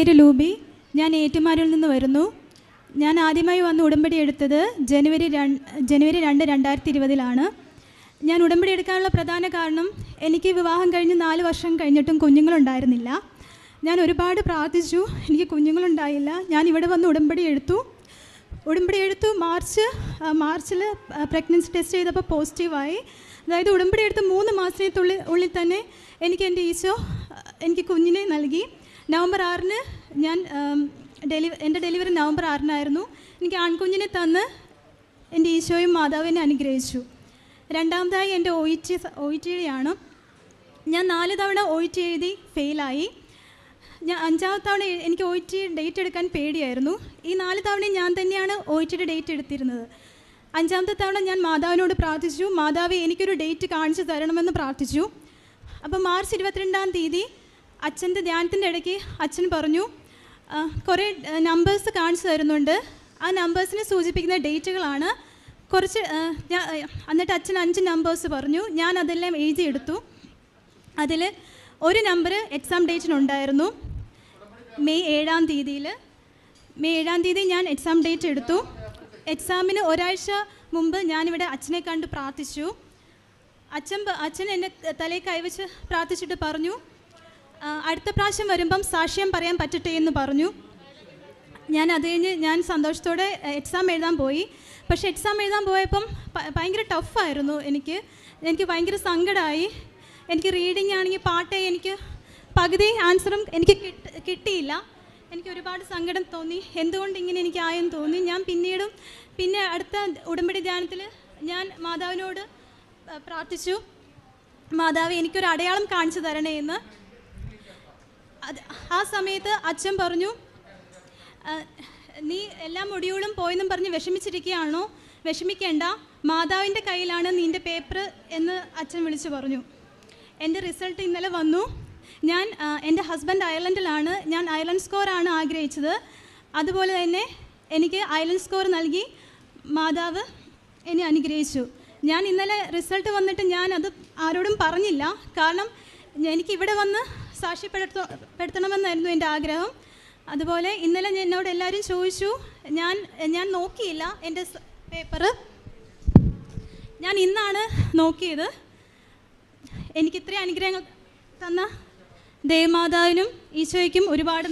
പേര് ലൂബി. ഞാൻ ഏറ്റുമാരിൽ നിന്ന് വരുന്നു. ഞാൻ ആദ്യമായി വന്ന് ഉടമ്പടി എടുത്തത് ജനുവരി ജനുവരി രണ്ട് രണ്ടായിരത്തി ഇരുപതിലാണ് ഞാൻ ഉടമ്പടി എടുക്കാനുള്ള പ്രധാന കാരണം എനിക്ക് വിവാഹം കഴിഞ്ഞ് നാല് വർഷം കഴിഞ്ഞിട്ടും കുഞ്ഞുങ്ങളുണ്ടായിരുന്നില്ല. ഞാൻ ഒരുപാട് പ്രാർത്ഥിച്ചു. എനിക്ക് കുഞ്ഞുങ്ങളുണ്ടായില്ല. ഞാൻ ഇവിടെ വന്ന് ഉടമ്പടി എടുത്തു. ഉടമ്പടി എടുത്തു മാർച്ച് മാർച്ചിൽ പ്രഗ്നൻസി ടെസ്റ്റ് ചെയ്തപ്പോൾ പോസിറ്റീവായി അതായത് ഉടമ്പടി എടുത്ത് മൂന്ന് മാസത്തിനുള്ളിൽ ഉള്ളിൽ തന്നെ എനിക്ക് എന്റെ ഈശോ എനിക്ക് കുഞ്ഞിനെ നൽകി. നവംബർ ആറിന് ഞാൻ ഡെലി എന്റെ ഡെലിവറി നവംബർ ആറിനായിരുന്നു. എനിക്ക് ആൺകുഞ്ഞിനെ തന്ന് എന്റെ ഈശോയും മാതാവിനെ അനുഗ്രഹിച്ചു. രണ്ടാമതായി എന്റെ O E T O E ടിയാണ് ഞാൻ നാല് തവണ ഒ ഇ ടി എഴുതി ഫെയിലായി. ഞാൻ അഞ്ചാമത്തെ തവണ എനിക്ക് ഒ ടി ഡേറ്റ് എടുക്കാൻ പേടിയായിരുന്നു. ഈ നാല് തവണയും ഞാൻ തന്നെയാണ് ഒ ടിയുടെ ഡേറ്റ് എടുത്തിരുന്നത്. അഞ്ചാമത്തെ തവണ ഞാൻ മാതാവിനോട് പ്രാർത്ഥിച്ചു. മാതാവ് എനിക്കൊരു ഡേറ്റ് കാണിച്ചു തരണമെന്ന് പ്രാർത്ഥിച്ചു. അപ്പോൾ മാർച്ച് ഇരുപത്തിരണ്ടാം തീയതി അച്ഛന്റെ ധ്യാനത്തിന്റെ ഇടയ്ക്ക് അച്ഛൻ പറഞ്ഞു കുറേ നമ്പേഴ്സ് കാണിച്ചു തരുന്നുണ്ട്. ആ നമ്പേഴ്സിനെ സൂചിപ്പിക്കുന്ന ഡേറ്റുകളാണ്. കുറച്ച് ഞാൻ എന്നിട്ട് അച്ഛൻ അഞ്ച് നമ്പേഴ്സ് പറഞ്ഞു. ഞാൻ അതെല്ലാം എഴുതിയെടുത്തു. അതിൽ ഒരു നമ്പർ എക്സാം ഡേറ്റിനുണ്ടായിരുന്നു മെയ് ഏഴാം തീയതിയിൽ മെയ് ഏഴാം തീയതി ഞാൻ എക്സാം ഡേറ്റ് എടുത്തു. എക്സാമിന് ഒരാഴ്ച മുമ്പ് ഞാനിവിടെ അച്ഛനെ കണ്ട് പ്രാർത്ഥിച്ചു. അച്ഛൻ അച്ഛൻ എന്നെ തലയിൽ കൈവച്ച് പ്രാർത്ഥിച്ചിട്ട് പറഞ്ഞു "ആ, അടുത്ത പ്രാവശ്യം വരുമ്പം സാക്ഷ്യം പറയാൻ പറ്റട്ടെ എന്ന് പറഞ്ഞു. ഞാൻ അത് കഴിഞ്ഞ് ഞാൻ സന്തോഷത്തോടെ എക്സാം എഴുതാൻ പോയി. പക്ഷെ എക്സാം എഴുതാൻ പോയപ്പം ഭയങ്കര ടഫായിരുന്നു എനിക്ക്. എനിക്ക് ഭയങ്കര സങ്കടമായി എനിക്ക് റീഡിംഗ് ആണെങ്കിൽ പാട്ടേ എനിക്ക് പകുതി ആൻസറും എനിക്ക് കിട്ട- കിട്ടിയില്ല. എനിക്ക് ഒരുപാട് സങ്കടം തോന്നി. എന്തുകൊണ്ട് ഇങ്ങനെ എനിക്ക് ആയെന്ന് തോന്നി. ഞാൻ പിന്നീടും പിന്നെ അടുത്ത ഉടമ്പടി ധ്യാനത്തിൽ ഞാൻ മാതാവിനോട് പ്രാർത്ഥിച്ചു. മാതാവ് എനിക്കൊരു അടയാളം കാണിച്ചു തരണേ എന്ന്. ആ സമയത്ത് അച്ഛൻ പറഞ്ഞു നീ എല്ലാ മൊഡ്യൂളും പോയെന്നും പറഞ്ഞ് വിഷമിച്ചിരിക്കുകയാണോ? വിഷമിക്കേണ്ട മാതാവിന്റെ കയ്യിലാണ് നിന്റെ പേപ്പർ എന്ന് അച്ഛൻ വിളിച്ചു പറഞ്ഞു. എന്റെ റിസൾട്ട് ഇന്നലെ വന്നു. ഞാൻ എന്റെ ഹസ്ബൻഡ് അയർലൻഡിലാണ്. ഞാൻ അയർലൻഡ് സ്കോറാണ് ആഗ്രഹിച്ചത്. അതുപോലെ തന്നെ എനിക്ക് അയർലൻഡ് സ്കോർ നൽകി. മാതാവ് എന്നെ അനുഗ്രഹിച്ചു. ഞാൻ ഇന്നലെ റിസൾട്ട് വന്നിട്ട് ഞാൻ അത് ആരോടും പറഞ്ഞില്ല. കാരണം എനിക്ക് ഇവിടെ വന്ന് സാക്ഷ്യപ്പെടുത്ത പെടുത്തണമെന്നായിരുന്നു എന്റെ ആഗ്രഹം. അതുപോലെ ഇന്നലെ എന്നോട് എല്ലാവരും ചോദിച്ചു ഞാൻ ഞാൻ നോക്കിയില്ല എന്റെ പേപ്പർ ഞാൻ ഇന്നാണ് നോക്കിയത്. എനിക്ക് ഇത്രയും അനുഗ്രഹങ്ങൾ തന്ന ദേവമാതാവിനും ഈശോയ്ക്കും ഒരുപാട്